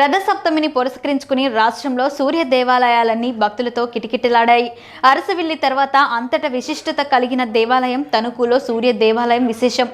రథసప్తమిని పురస్కరించుకుని రాష్ట్రంలో సూర్య దేవాలయాలన్నీ భక్తులతో కిటకిటలాడాయి. అరసవిల్లి తర్వాత అంతట విశిష్టత కలిగిన దేవాలయం తణుకులో సూర్య దేవాలయం విశేషం.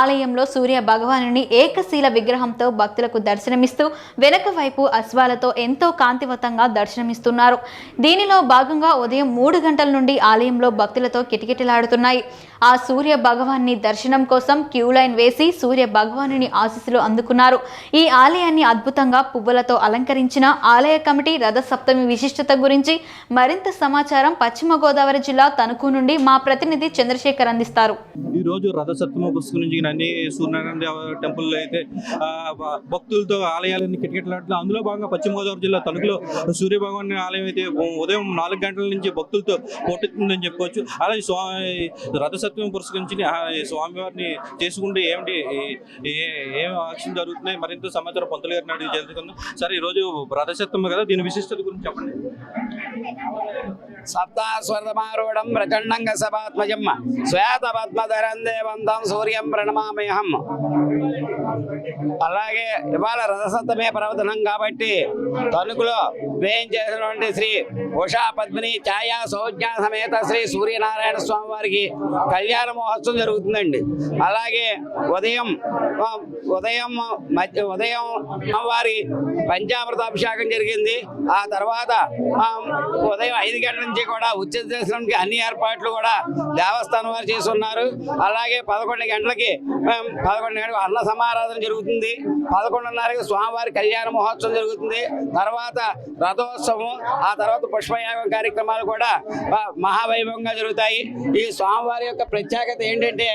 ఆలయంలో సూర్య భగవానుని ఏకశీల విగ్రహంతో భక్తులకు దర్శనమిస్తూ వెనక వైపు అశ్వాలతో ఎంతో కాంతివంతంగా దర్శనమిస్తున్నారు. దీనిలో భాగంగా ఉదయం మూడు గంటల నుండి ఆలయంలో భక్తులతో కిటకిటలాడుతున్నాయి. ఆ సూర్య భగవాన్ని దర్శనం కోసం క్యూ లైన్ వేసి సూర్య భగవానుని ఆశీస్సులు అందుకున్నారు. ఈ ఆలయాన్ని అద్భుతంగా పువ్వులతో అలంకరించిన ఆలయ కమిటీ రథసప్తమి విశిష్టత గురించి మరింత సమాచారం పశ్చిమ గోదావరి జిల్లా తణుకు నుండి మా ప్రతినిధి చంద్రశేఖర్ అందిస్తారు. ఈ రోజు రథసప్తమ పుస్తకం అన్ని సూర్యనారాయణ టెంపుల్ టెంపుల్లో అయితే భక్తులతో ఆలయాలన్నీ కిటకిటలాడుతున్నాయి అందులో భాగంగా పశ్చిమ గోదావరి జిల్లా తణుకులో సూర్య భగవాన్ ఆలయం అయితే ఉదయం నాలుగు గంటల నుంచి భక్తులతో పోటెత్తుందని చెప్పుకోవచ్చు అలాగే స్వామి రథసప్తమి పురస్కరించి స్వామివారిని చేసుకుంటే ఏమిటి ఏం ఆక్షన్ జరుగుతున్నాయి మరింత సమాచారం పంతులు గారిని అడిగి తెలుసుకుందాం. సరే ఈ రోజు కదా దీని విశిష్టత గురించి చెప్పండి. సప్తాస్వర్ధమారూఢం ప్రచండంగ సభాత్మజం శ్వేత పద్మధరం దేవంతం సూర్యం ప్రణమామయహం అలాగే ఇవాళ రథసప్తమే పర్వదనం కాబట్టి తణుకులో వేయించేసినటువంటి శ్రీ ఉషా పద్మిని ఛాయా సౌజ్ఞ సమేత శ్రీ సూర్యనారాయణ స్వామి వారికి కళ్యాణ మహోత్సవం జరుగుతుందండి. అలాగే ఉదయం ఉదయం మధ్య ఉదయం వారి పంచామృత అభిషేకం జరిగింది. ఆ తర్వాత ఉదయం ఐదు గంటల నుంచి కూడా ఉచిత దర్శనంకి అన్ని ఏర్పాట్లు కూడా దేవస్థానం వారు చేస్తున్నారు. అలాగే పదకొండు గంటలకి పదకొండు గంటలకు అన్న సమారాధన జరుగుతుంది. పదకొండున్నరకి స్వామివారి కళ్యాణ మహోత్సవం జరుగుతుంది. తర్వాత రథోత్సవం ఆ తర్వాత పుష్పయాగం కార్యక్రమాలు కూడా మహావైభవంగా జరుగుతాయి. ఈ స్వామివారి యొక్క ప్రత్యేకత ఏంటంటే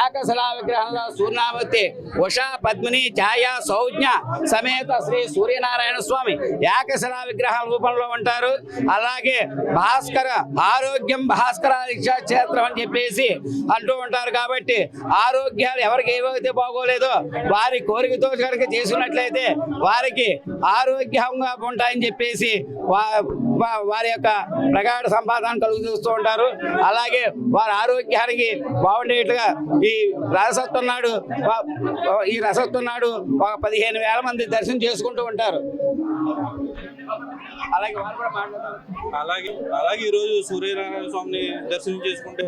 ఏకశిలా విగ్రహంలో సూర్యనామూర్తి ఉషా పద్మిని ఛాయ సౌజ్ఞ సమేత శ్రీ సూర్యనారాయణ స్వామి ఏకశిలా విగ్రహాల రూపంలో ఉంటారు. అలాగే భాస్కర ఆరోగ్యం భాస్కర క్షేత్రం అని చెప్పేసి అంటూ ఉంటారు కాబట్టి ఆరోగ్యాలు ఎవరికి ఏవైతే బాగోలేదో వారి కోరికతో కనుక చేసుకున్నట్లయితే వారికి ఆరోగ్యంగా ఉంటాయని చెప్పేసి వారి యొక్క ప్రగాఢ సంపాదన కలుగుతూ ఉంటారు. అలాగే వారి ఆరోగ్యానికి బాగుండేట్టుగా ఈ రసత్వం నాడు ఈ రసత్వం నాడు ఒక పదిహేను వేల మంది దర్శనం చేసుకుంటూ ఉంటారు. అలాగే వారు కూడా మాట్లాడతారు అలాగే అలాగే ఈరోజు సూర్యనారాయణ స్వామిని దర్శనం చేసుకుంటే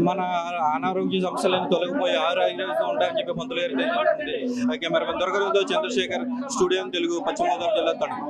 మన అనారోగ్య సమస్యలను తొలగిపోయి ఆరోగ్యంగా ఉంటాయని చెప్పి పంతులు గారు తెలియజేస్తుంది కెమెరా దొరకడంతో చంద్రశేఖర్ స్టూడియో తెలుగు పశ్చిమ గోదావరి జిల్లా తణుకు.